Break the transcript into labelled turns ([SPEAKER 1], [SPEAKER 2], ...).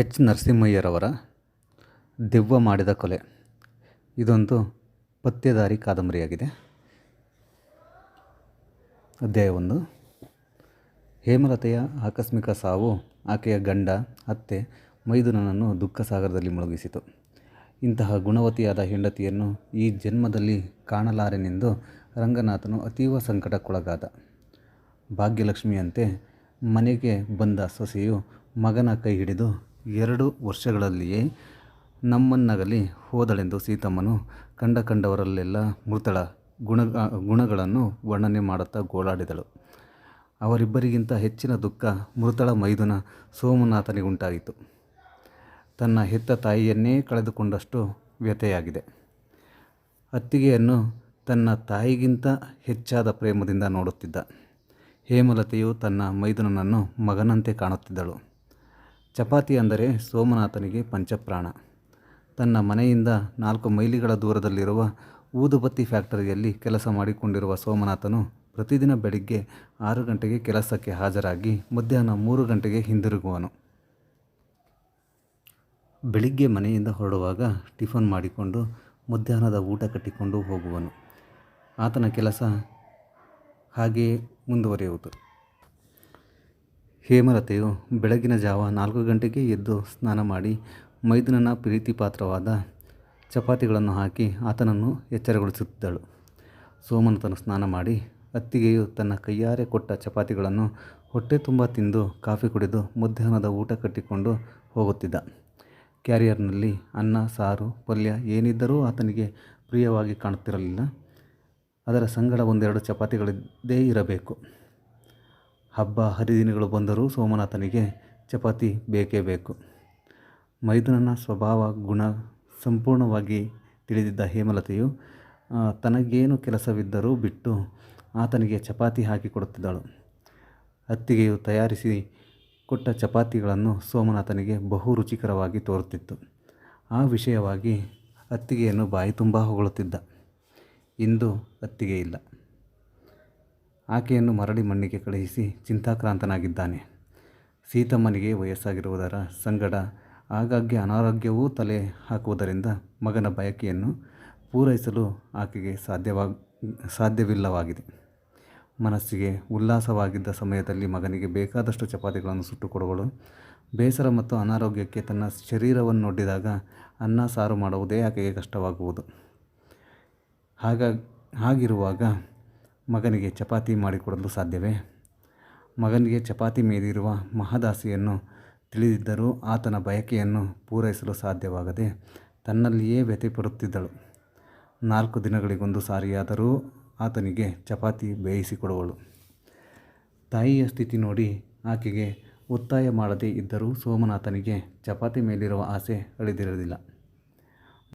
[SPEAKER 1] H ನರಸಿಂಹಯ್ಯರವರ ದೆವ್ವ ಮಾಡಿದ ಕೊಲೆ. ಇದೊಂದು ಪತ್ತೆದಾರಿ ಕಾದಂಬರಿಯಾಗಿದೆ. ಅಧ್ಯಾಯ ಒಂದು. ಹೇಮಲತೆಯ ಆಕಸ್ಮಿಕ ಸಾವು ಆಕೆಯ ಗಂಡ, ಅತ್ತೆ, ಮೈದುನನನ್ನು ದುಃಖ ಸಾಗರದಲ್ಲಿ ಮುಳುಗಿಸಿತು. ಇಂತಹ ಗುಣವತಿಯಾದ ಹೆಂಡತಿಯನ್ನು ಈ ಜನ್ಮದಲ್ಲಿ ಕಾಣಲಾರೆನೆಂದು ರಂಗನಾಥನು ಅತೀವ ಸಂಕಟಕ್ಕೊಳಗಾದ. ಭಾಗ್ಯಲಕ್ಷ್ಮಿಯಂತೆ ಮನೆಗೆ ಬಂದ ಸೊಸೆಯು ಮಗನ ಕೈ ಹಿಡಿದು ಎರಡು ವರ್ಷಗಳಲ್ಲಿಯೇ ನಮ್ಮನ್ನಗಲಿ ಹೋದಳೆಂದು ಸೀತಮ್ಮನು ಕಂಡ ಕಂಡವರಲ್ಲೆಲ್ಲ ಮೃತಳ ಗುಣ ಗುಣಗಳನ್ನು ವರ್ಣನೆ ಮಾಡುತ್ತಾ ಗೋಳಾಡಿದಳು. ಅವರಿಬ್ಬರಿಗಿಂತ ಹೆಚ್ಚಿನ ದುಃಖ ಮೃತಳ ಮೈದುನ ಸೋಮನಾಥನಿಗುಂಟಾಯಿತು ತನ್ನ ಹೆತ್ತ ತಾಯಿಯನ್ನೇ ಕಳೆದುಕೊಂಡಷ್ಟು ವ್ಯಥೆಯಾಗಿದೆ. ಅತ್ತಿಗೆಯನ್ನು ತನ್ನ ತಾಯಿಗಿಂತ ಹೆಚ್ಚಾದ ಪ್ರೇಮದಿಂದ ನೋಡುತ್ತಿದ್ದ. ಹೇಮಲತೆಯು ತನ್ನ ಮೈದುನನನ್ನು ಮಗನಂತೆ ಕಾಣುತ್ತಿದ್ದಳು. ಚಪಾತಿ ಅಂದರೆ ಸೋಮನಾಥನಿಗೆ ಪಂಚಪ್ರಾಣ. ತನ್ನ ಮನೆಯಿಂದ ನಾಲ್ಕು ಮೈಲಿಗಳ ದೂರದಲ್ಲಿರುವ ಊದುಬತ್ತಿ ಫ್ಯಾಕ್ಟರಿಯಲ್ಲಿ ಕೆಲಸ ಮಾಡಿಕೊಂಡಿರುವ ಸೋಮನಾಥನು ಪ್ರತಿದಿನ ಬೆಳಿಗ್ಗೆ ಆರು ಗಂಟೆಗೆ ಕೆಲಸಕ್ಕೆ ಹಾಜರಾಗಿ ಮಧ್ಯಾಹ್ನ ಮೂರು ಗಂಟೆಗೆ ಹಿಂದಿರುಗುವನು. ಬೆಳಿಗ್ಗೆ ಮನೆಯಿಂದ ಹೊರಡುವಾಗ ಟಿಫನ್ ಮಾಡಿಕೊಂಡು ಮಧ್ಯಾಹ್ನದ ಊಟ ಕಟ್ಟಿಕೊಂಡು ಹೋಗುವನು. ಆತನ ಕೆಲಸ ಹಾಗೆಯೇ ಮುಂದುವರಿಯುವುದು. ಹೇಮಲತೆಯು ಬೆಳಗಿನ ಜಾವ ನಾಲ್ಕು ಗಂಟೆಗೆ ಎದ್ದು ಸ್ನಾನ ಮಾಡಿ ಮೈದುನನ ಪ್ರೀತಿ ಪಾತ್ರವಾದ ಚಪಾತಿಗಳನ್ನು ಹಾಕಿ ಆತನನ್ನು ಎಚ್ಚರಗೊಳಿಸುತ್ತಿದ್ದಳು. ಸೋಮನಾಥನು ಸ್ನಾನ ಮಾಡಿ ಅತ್ತಿಗೆಯು ತನ್ನ ಕೈಯಾರೆ ಕೊಟ್ಟ ಚಪಾತಿಗಳನ್ನು ಹೊಟ್ಟೆ ತುಂಬ ತಿಂದು ಕಾಫಿ ಕುಡಿದು ಮಧ್ಯಾಹ್ನದ ಊಟ ಕಟ್ಟಿಕೊಂಡು ಹೋಗುತ್ತಿದ್ದ. ಕ್ಯಾರಿಯರ್ನಲ್ಲಿ ಅನ್ನ, ಸಾರು, ಪಲ್ಯ ಏನಿದ್ದರೂ ಆತನಿಗೆ ಪ್ರಿಯವಾಗಿ ಕಾಣುತ್ತಿರಲಿಲ್ಲ. ಅದರ ಸಂಗಡ ಒಂದೆರಡು ಚಪಾತಿಗಳಿದ್ದೇ ಇರಬೇಕು. ಹಬ್ಬ ಹರಿದಿನಗಳು ಬಂದರೂ ಸೋಮನಾಥನಿಗೆ ಚಪಾತಿ ಬೇಕೇ ಬೇಕು. ಮೈದುನನ ಸ್ವಭಾವ, ಗುಣ ಸಂಪೂರ್ಣವಾಗಿ ತಿಳಿದಿದ್ದ ಹೇಮಲತೆಯು ತನಗೇನು ಕೆಲಸವಿದ್ದರೂ ಬಿಟ್ಟು ಆತನಿಗೆ ಚಪಾತಿ ಹಾಕಿಕೊಡುತ್ತಿದ್ದಳು ಅತ್ತಿಗೆಯು ತಯಾರಿಸಿ ಕೊಟ್ಟ ಚಪಾತಿಗಳನ್ನು ಸೋಮನಾಥನಿಗೆ ಬಹು ರುಚಿಕರವಾಗಿ ತೋರುತ್ತಿತ್ತು. ಆ ವಿಷಯವಾಗಿ ಅತ್ತಿಗೆಯನ್ನು ಬಾಯಿ ತುಂಬ ಹೊಗಳುತ್ತಿದ್ದ. ಇಂದು ಅತ್ತಿಗೆ ಇಲ್ಲ. ಆಕೆಯನ್ನು ಮರಳಿ ಮಣ್ಣಿಗೆ ಕಳುಹಿಸಿ ಚಿಂತಾಕ್ರಾಂತನಾಗಿದ್ದಾನೆ. ಸೀತಮ್ಮನಿಗೆ ವಯಸ್ಸಾಗಿರುವುದರ ಸಂಗಡ ಆಗಾಗ್ಗೆ ಅನಾರೋಗ್ಯವೂ ತಲೆ ಹಾಕುವುದರಿಂದ ಮಗನ ಬಯಕೆಯನ್ನು ಪೂರೈಸಲು ಆಕೆಗೆ ಸಾಧ್ಯವಾಗ, ಸಾಧ್ಯವಿಲ್ಲವಾಗಿದೆ. ಮನಸ್ಸಿಗೆ ಉಲ್ಲಾಸವಾಗಿದ್ದ ಸಮಯದಲ್ಲಿ ಮಗನಿಗೆ ಬೇಕಾದಷ್ಟು ಚಪಾತಿಗಳನ್ನು ಸುಟ್ಟುಕೊಡುವಳು ಬೇಸರ ಮತ್ತು ಅನಾರೋಗ್ಯಕ್ಕೆ ತನ್ನ ಶರೀರವನ್ನೊಡ್ಡಿದಾಗ ಅನ್ನ, ಸಾರು ಮಾಡುವುದೇ ಆಕೆಗೆ ಕಷ್ಟವಾಗುವುದು. ಹಾಗಾಗಿ, ಹಾಗಿರುವಾಗ ಮಗನಿಗೆ ಚಪಾತಿ ಮಾಡಿಕೊಡಲು ಸಾಧ್ಯವೇ? ಮಗನಿಗೆ ಚಪಾತಿ ಮೇಲಿರುವ ಮಹದಾಸಿಯನ್ನು ತಿಳಿದಿದ್ದರೂ ಆತನ ಬಯಕೆಯನ್ನು ಪೂರೈಸಲು ಸಾಧ್ಯವಾಗದೆ ತನ್ನಲ್ಲಿಯೇ ವ್ಯಥೆಪಡುತ್ತಿದ್ದಳು. ನಾಲ್ಕು ದಿನಗಳಿಗೊಂದು ಸಾರಿಯಾದರೂ ಆತನಿಗೆ ಚಪಾತಿ ಬೇಯಿಸಿಕೊಡುವಳು. ತಾಯಿಯ ಸ್ಥಿತಿ ನೋಡಿ ಆಕೆಗೆ ಒತ್ತಾಯ ಮಾಡದೇ ಇದ್ದರೂ ಸೋಮನಾಥನಿಗೆ ಚಪಾತಿ ಮೇಲಿರುವ ಆಸೆ ಅಳಿದಿರಲಿಲ್ಲ.